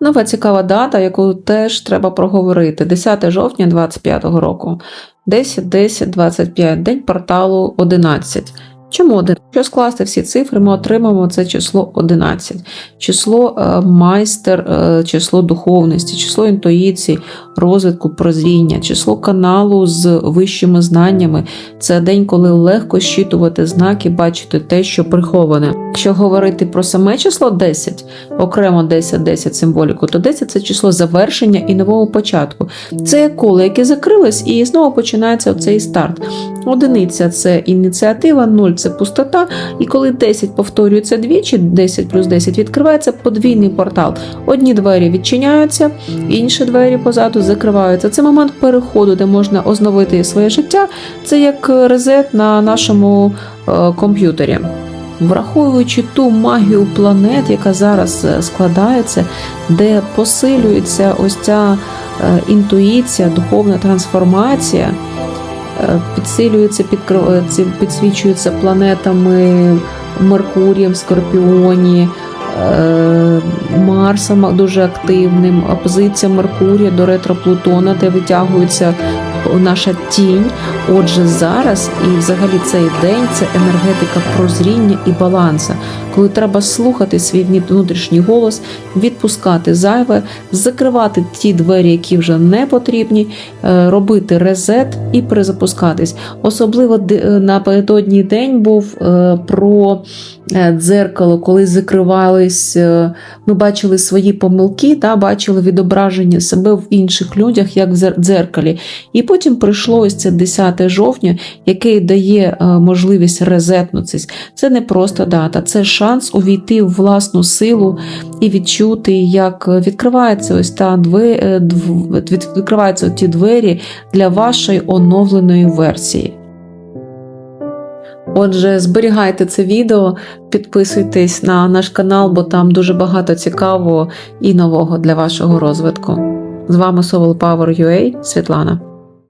Нова цікава дата, яку теж треба проговорити. 10 жовтня 2025 року. 10, 10, 25, день порталу 11. Чому 11? Якщо скласти всі цифри, ми отримаємо це число 11. Число е, майстер, е, число духовності, число інтуїції, розвитку, прозріння, число каналу з вищими знаннями. Це день, коли легко щитувати знаки, бачити те, що приховане. Якщо говорити про саме число 10, окремо 10, 10 символіку, то 10 це число завершення і нового початку. Це коло, яке закрилось, і знову починається цей старт. Одиниця це ініціатива, 0 це пустота. І коли 10 повторюється двічі, 10 плюс 10 відкривається подвійний портал. Одні двері відчиняються, інші двері позаду закриваються. Це момент переходу, де можна оновити своє життя. Це як резет на нашому е, комп'ютері. Враховуючи ту магію планет, яка зараз е, складається, де посилюється ось ця е, інтуїція, духовна трансформація, підсилюється, ці- підсвічується планетами Меркурієм, Скорпіоні, е, Марсом дуже активним, опозиція Меркурія до ретро Плутона, де витягується наша тінь. Отже, зараз і взагалі цей день це енергетика прозріння і баланса, коли треба слухати свій внутрішній голос, відпускати зайве, закривати ті двері, які вже не потрібні, е, робити резет і перезапускатись. Особливо е, напередодній день був е, про дзеркало, коли закривались, ми бачили свої помилки, та, бачили відображення себе в інших людях, як в дзеркалі. І потім прийшло ось це 10 жовтня, яке дає е, можливість резетнутися. Це не просто дата, це шанс увійти в власну силу і відчути, як відкривається ось та две- е, відкриваються ті двері для вашої оновленої версії. Отже, зберігайте це відео, підписуйтесь на наш канал, бо там дуже багато цікавого і нового для вашого розвитку. З вами Soul Power UA Світлана.